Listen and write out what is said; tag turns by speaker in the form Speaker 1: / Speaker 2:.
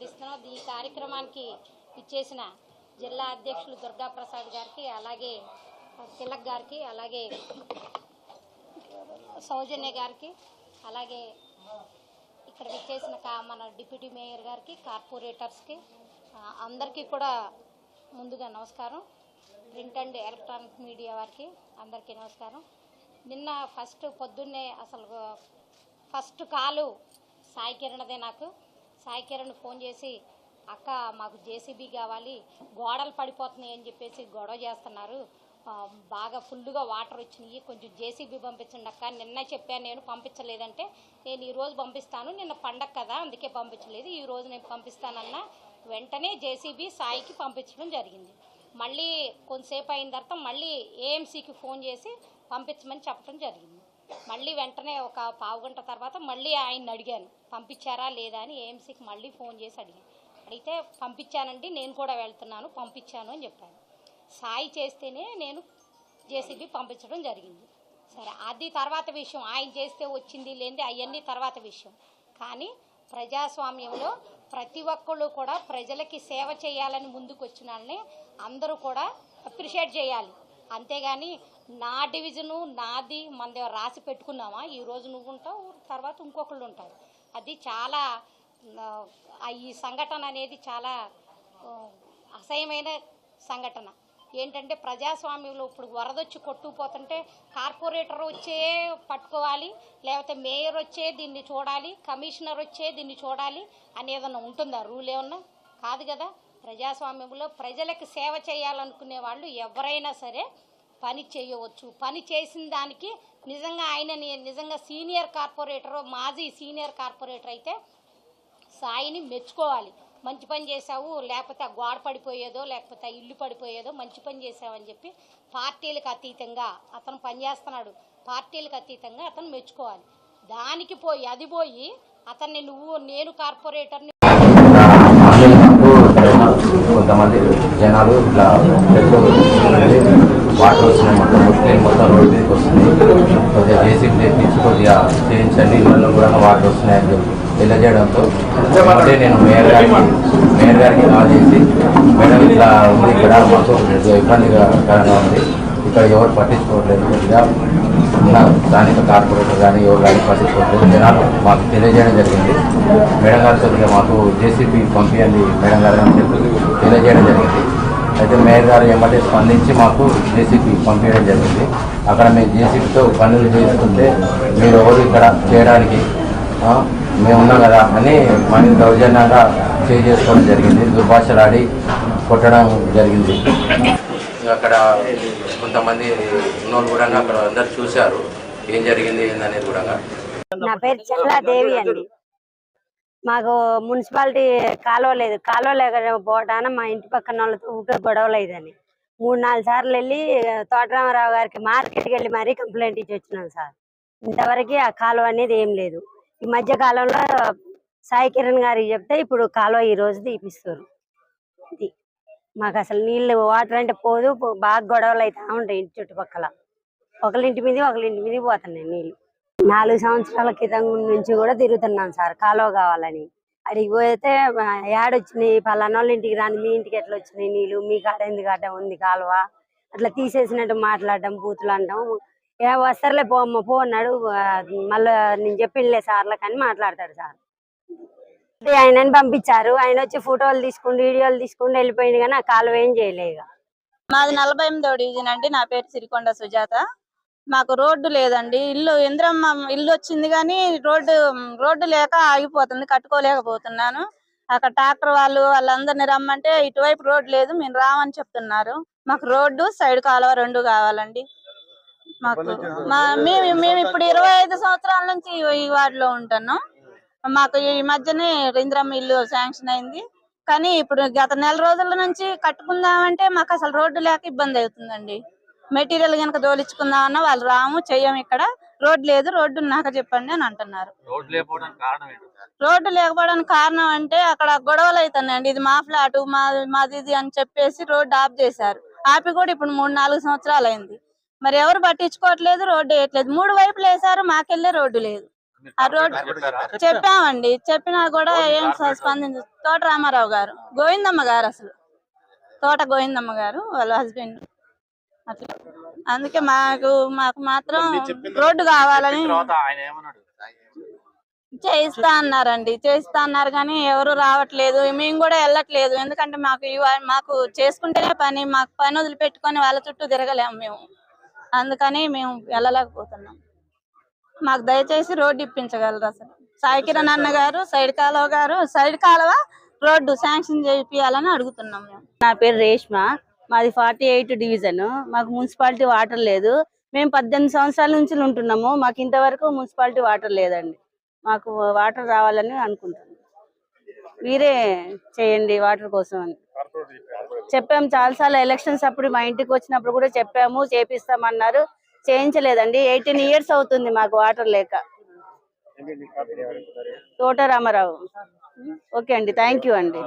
Speaker 1: అభినందిస్తున్నాం ఈ కార్యక్రమానికి ఇచ్చేసిన జిల్లా అధ్యక్షులు దుర్గా ప్రసాద్ గారికి అలాగే తిలక్ గారికి అలాగే సౌజన్య గారికి అలాగే ఇక్కడ ఇచ్చేసిన మన డిప్యూటీ మేయర్ గారికి కార్పొరేటర్స్కి అందరికీ కూడా ముందుగా నమస్కారం. ప్రింట్ అండ్ ఎలక్ట్రానిక్ మీడియా వారికి అందరికీ నమస్కారం. నిన్న ఫస్ట్ పొద్దున్నే అసలు ఫస్ట్ కాలు సాయికిరణదే నాకు. సాయి కిరణ్ ఫోన్ చేసి అక్క మాకు జేసీబీ కావాలి గోడలు పడిపోతున్నాయి అని చెప్పేసి గొడవ చేస్తున్నారు. బాగా ఫుల్గా వాటర్ వచ్చినాయి. కొంచెం జేసీబీ పంపించండి అక్క. నిన్న చెప్పాను నేను పంపించలేదంటే నేను ఈరోజు పంపిస్తాను నిన్న పండగ కదా అందుకే పంపించలేదు. ఈ రోజు నేను పంపిస్తానన్న వెంటనే జేసీబీ సాయికి పంపించడం జరిగింది. మళ్ళీ కొంతసేపు అయిన తర్వాత మళ్ళీ ఏఎంసీకి ఫోన్ చేసి పంపించమని చెప్పడం జరిగింది. మళ్ళీ వెంటనే ఒక పావు గంట తర్వాత మళ్ళీ ఆయన్ని అడిగాను పంపించారా లేదా అని. ఏఎంసీకి మళ్ళీ ఫోన్ చేసి అడిగాను. అడిగితే పంపించానండి నేను కూడా వెళ్తున్నాను పంపించాను అని చెప్పాను. సాయి చేస్తేనే నేను జేసీబీ పంపించడం జరిగింది. సరే అది తర్వాత విషయం. ఆయన చేస్తే వచ్చింది లేనిది అవన్నీ తర్వాత విషయం. కానీ ప్రజాస్వామ్యంలో ప్రతి ఒక్కళ్ళు కూడా ప్రజలకి సేవ చేయాలని ముందుకు వచ్చిన వాళ్ళని అందరూ కూడా అప్రిషియేట్ చేయాలి. అంతేగాని నా డివిజను నాది మన రాసి పెట్టుకున్నామా? ఈ రోజు నువ్వు ఉంటావు తర్వాత ఇంకొకళ్ళు ఉంటారు. అది చాలా ఈ సంఘటన అనేది చాలా అసహ్యమైన సంఘటన. ఏంటంటే ప్రజాస్వామ్యంలో ఇప్పుడు వరదొచ్చి కొట్టుకుపోతుంటే కార్పొరేటర్ వచ్చే పట్టుకోవాలి లేకపోతే మేయర్ వచ్చే దీన్ని చూడాలి కమిషనర్ వచ్చే దీన్ని చూడాలి అనేదన్నా ఏదన్నా ఉంటుందా? రూల్ ఏమన్నా? కాదు కదా. ప్రజాస్వామ్యంలో ప్రజలకు సేవ చేయాలనుకునే వాళ్ళు ఎవరైనా సరే పని చేయవచ్చు. పని చేసిన దానికి నిజంగా ఆయన నిజంగా సీనియర్ కార్పొరేటర్ మాజీ సీనియర్ కార్పొరేటర్ అయితే సాయిని మెచ్చుకోవాలి. మంచి పని చేశావు లేకపోతే ఆ గోడ పడిపోయేదో లేకపోతే ఆ ఇల్లు పడిపోయేదో మంచి పని చేశావని చెప్పి పార్టీలకు అతీతంగా అతను పనిచేస్తున్నాడు పార్టీలకు అతీతంగా అతను మెచ్చుకోవాలి. దానికి పోయి అది పోయి అతన్ని నువ్వు నేను కార్పొరేటర్ని
Speaker 2: కొంతమంది జనాలు ఇట్లా వాటర్ వస్తున్నాయి మొత్తం ముస్లిం మొత్తం రోడ్ మీదకి వస్తుంది. కొద్దిగా జేసీబీ తెప్పించి కొద్దిగా చేయించండి. ఇళ్ళలో కూడా వాటర్ వస్తున్నాయని చెప్పి తెలియజేయడంతో అంటే నేను మేయర్ గారికి మేయర్ గారికి కాల్ చేసి మేడం ఇట్లా ఉంది ఇక్కడ మాకు ఇబ్బందిగా ఇబ్బందికరంగా ఉంది. ఇక్కడ ఎవరు పట్టించుకోవట్లేదు. కొద్దిగా ఉన్న స్థానిక కార్పొరేటర్ కానీ ఎవరు కానీ పట్టించుకోవట్లేదు. జనాలు మాకు తెలియజేయడం జరిగింది. మేడం గారు కొద్దిగా మాకు జేసీబీ పంపించండి మేడం గారు అని చెప్పి తెలియజేయడం జరిగింది. అయితే మేయర్ గారు ఏమంటే స్పందించి మాకు జేసీపీ పంపించడం జరిగింది. అక్కడ మేము జేసీబీతో పనులు చేస్తుంటే మీరు ఎవరు ఇక్కడ చేయడానికి మేమున్నాం మేము కదా అని మనం దౌర్జన్యంగా చేసుకోవడం జరిగింది. దుర్భాషలాడి కొట్టడం జరిగింది. అక్కడ కొంతమంది ఉన్నోళ్ళు కూడా అక్కడ అందరు చూశారు. ఏం జరిగింది ఏందనేది కూడా.
Speaker 3: నా పేరు చల్లాదేవి అండి. మాకు మున్సిపాలిటీ కాలువ లేదు. కాలువ లేకపోవటాన మా ఇంటి పక్కన వాళ్ళతో ఊరికే గొడవలు అయ్యిందని మూడు నాలుగు సార్లు వెళ్ళి తోటరామారావు గారికి మార్కెట్కి వెళ్ళి మరీ కంప్లైంట్ ఇచ్చి వచ్చినాం సార్. ఇంతవరకు ఆ కాలువ అనేది ఏం లేదు. ఈ మధ్య కాలంలో సాయి కిరణ్ గారికి చెప్తే ఇప్పుడు కాలువ ఈ రోజు తీపిస్తారు. ఇది మాకు అసలు నీళ్ళు వాటర్ అంటే పోదు బాగా గొడవలు అవుతా ఉంటాయి ఇంటి చుట్టుపక్కల. ఒకరింటి మీద ఒకరింటి మీద పోతున్నాయి నీళ్ళు. నాలుగు సంవత్సరాల క్రితం నుంచి కూడా తిరుగుతున్నాం సార్. కాలువ కావాలని. అడిగి పోతే ఏడొచ్చినాయి పలానా వాళ్ళ ఇంటికి రాని మీ ఇంటికి ఎట్లా వచ్చినాయి నీళ్ళు? మీ కాడ ఎందుకు ఉంది కాలువ? అట్లా తీసేసినట్టు మాట్లాడడం బూతులు అంటాం ఏ వస్తారులే పోమ్మ పో అన్నాడు. మళ్ళా నేను చెప్పిండలే సార్లకు కానీ మాట్లాడతాడు సార్. ఆయనని పంపించారు. ఆయన వచ్చి ఫోటోలు తీసుకుంటూ వీడియోలు తీసుకుంటూ వెళ్ళిపోయింది కానీ ఆ కాలువ ఏం చేయలేదు ఇక.
Speaker 4: మాది నలభై ఎనిమిదో డివిజన్ అండి. నా పేరు సిరికొండ సుజాత. మాకు రోడ్డు లేదండి. ఇల్లు ఇంద్రమ్మ ఇల్లు వచ్చింది కానీ రోడ్డు రోడ్డు లేక ఆగిపోతుంది. కట్టుకోలేకపోతున్నాను. అక్కడ ట్రాక్టర్ వాళ్ళు వాళ్ళందరిని రమ్మంటే ఇటువైపు రోడ్డు లేదు మేము రామని చెప్తున్నారు. మాకు రోడ్డు సైడ్ కాలువ రెండు కావాలండి. మాకు మా మేము మేము ఇప్పుడు ఇరవై ఐదు సంవత్సరాల నుంచి ఈ- ఈ వార్డులో ఉంటున్నాం. మాకు ఈ మధ్యనే ఇంద్రమ్మ ఇల్లు శాంక్షన్ అయింది. కానీ ఇప్పుడు గత నెల రోజుల నుంచి కట్టుకుందామంటే మాకు అసలు రోడ్డు లేక ఇబ్బంది అవుతుందండి. మెటీరియల్ కనుక దోలించుకుందామన్నా వాళ్ళు రాము చెయ్యం ఇక్కడ. రోడ్డు లేదు రోడ్డు ఉన్నాక చెప్పండి అని అంటున్నారు.
Speaker 2: రోడ్డు లేకపోవడానికి కారణం
Speaker 4: అంటే అక్కడ గొడవలు అవుతున్నాయండి ఇది మా ఫ్లాట్ మా మాది ఇది అని చెప్పేసి రోడ్డు ఆఫ్ చేశారు. ఆపి కూడా ఇప్పుడు మూడు నాలుగు సంవత్సరాలు అయింది. మరి ఎవరు పట్టించుకోవట్లేదు రోడ్డు వేయట్లేదు. మూడు వైపులు వేశారు మాకెళ్ళే రోడ్డు లేదు. ఆ రోడ్డు చెప్పామండి. చెప్పినా కూడా ఏం స్పందించ తోట రామారావు గారు. గోవిందమ్మ గారు అసలు. తోట గోవిందమ్మ గారు వాళ్ళ హస్బెండ్. అట్లా అందుకే మాకు మాకు మాత్రం రోడ్డు కావాలని చేయిస్తా అన్నారండి. చేయిస్తా అన్నారు కానీ ఎవరు రావట్లేదు. మేము కూడా వెళ్ళట్లేదు. ఎందుకంటే మాకు మాకు చేసుకుంటేనే పని మాకు పని వదిలిపెట్టుకొని వాళ్ళ చుట్టూ తిరగలేము మేము. అందుకని మేము వెళ్ళలేకపోతున్నాం. మాకు దయచేసి రోడ్డు ఇప్పించగలరు అసలు సాయి కిరణ్ అన్న గారు సైడ్ కాలువ గారు సైడ్ కాలువ రోడ్డు శాంక్షన్ చేయాలని అడుగుతున్నాం మేము.
Speaker 5: నా పేరు రేష్మ. మాది ఫార్టీ ఎయిట్ డివిజన్ మాకు మున్సిపాలిటీ వాటర్ లేదు. మేము పద్దెనిమిది సంవత్సరాల నుంచి ఉంటున్నాము. మాకు ఇంతవరకు మున్సిపాలిటీ వాటర్ లేదండి. మాకు వాటర్ రావాలని అనుకుంటున్నాం. మీరే చేయండి వాటర్ కోసం అని. చెప్పాము చాలాసార్లు ఎలక్షన్స్ అప్పుడు మా ఇంటికి వచ్చినప్పుడు కూడా చెప్పాము చేపిస్తామన్నారు. చేయించలేదండి. ఎయిటీన్ ఇయర్స్ అవుతుంది మాకు వాటర్ లేక. తోట రామారావు. ఓకే అండి. థ్యాంక్ యూ అండి.